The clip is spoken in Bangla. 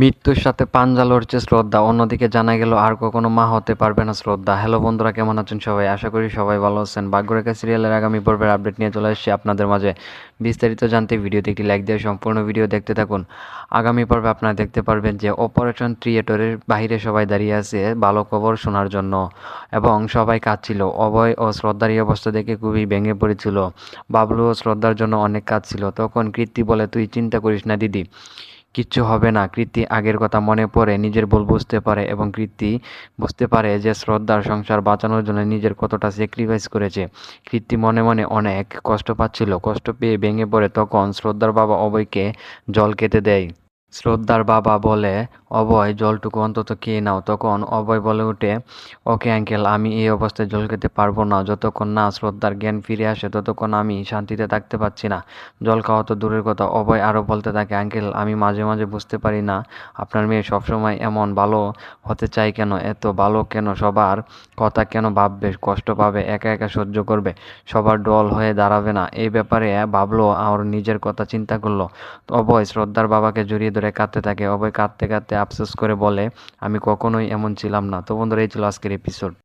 মৃত্যুর সাথে পাঞ্জা লড়ছে শ্রদ্ধা, অন্যদিকে জানা গেল আর কখনো মা হতে পারবে না শ্রদ্ধা। হ্যালো বন্ধুরা, কেমন আছেন সবাই? আশা করি সবাই ভালো আছেন। ভাগ্যরেখা সিরিয়ালের আগামী পর্বের আপডেট নিয়ে চলে এসেছি আপনাদের মাঝে। বিস্তারিত জানতে ভিডিওতে একটি লাইক দিয়ে সম্পূর্ণ ভিডিও দেখতে থাকুন। আগামী পর্বে আপনারা দেখতে পারবেন যে অপারেশন থিয়েটারের বাইরে সবাই দাঁড়িয়ে আছে ভালো খবর শোনার জন্য এবং সবাই কাঁদছিল। অভয় ও শ্রদ্ধার এই অবস্থা দেখে খুবই ভেঙে পড়েছিল। বাবলু ও শ্রদ্ধার জন্য অনেক কাঁদছিল। তখন কীর্তি বলে, তুই চিন্তা করিস না দিদি। কিচ্ছু হবে না। কৃতি আগের কথা মনে পড়ে, নিজের ভুল বুঝতে পারে এবং কৃতি বুঝতে পারে যে শ্রদ্ধার সংসার বাঁচানোর জন্য নিজের কতটা স্যাক্রিফাইস করেছে। কৃতি মনে মনে অনেক কষ্ট পাচ্ছিল। কষ্ট পেয়ে ভেঙে পড়ে তখন শ্রদ্ধার বাবা অভয়কে জল খেতে দেয়। শ্রদ্ধার বাবা বলে, অভয়, জলটুকু অন্তত খেয়ে নাও। তখন অভয় বলে ওঠে, ওকে, আঙ্কেল, আমি এই অবস্থায় জল খেতে পারব না। যতক্ষণ না শ্রদ্ধার জ্ঞান ফিরে আসে, ততক্ষণ আমি শান্তিতে থাকতে পারছি না। জল খাওয়া তো দূরের কথা। অভয় আরও বলতে থাকে, আঙ্কেল, আমি মাঝে মাঝে বুঝতে পারি না, আপনার মেয়ে সবসময় এমন ভালো হতে চায় কেন? এত ভালো কেন? সবার কথা কেন ভাববে? কষ্ট পাবে? একা একা সহ্য করবে? সবার ডল হয়ে দাঁড়াবে না? এই ব্যাপারে ভাবলো আর নিজের কথা চিন্তা করল। অভয় শ্রদ্ধার বাবাকে জড়িয়ে ধরে কাঁদতে থাকে। অভয় কাঁদতে কাঁদতে আফসোস করে বলে, আমি কখনোই এমন ছিলাম না। তো বন্ধুরা, এই ছিল আজকের এপিসোড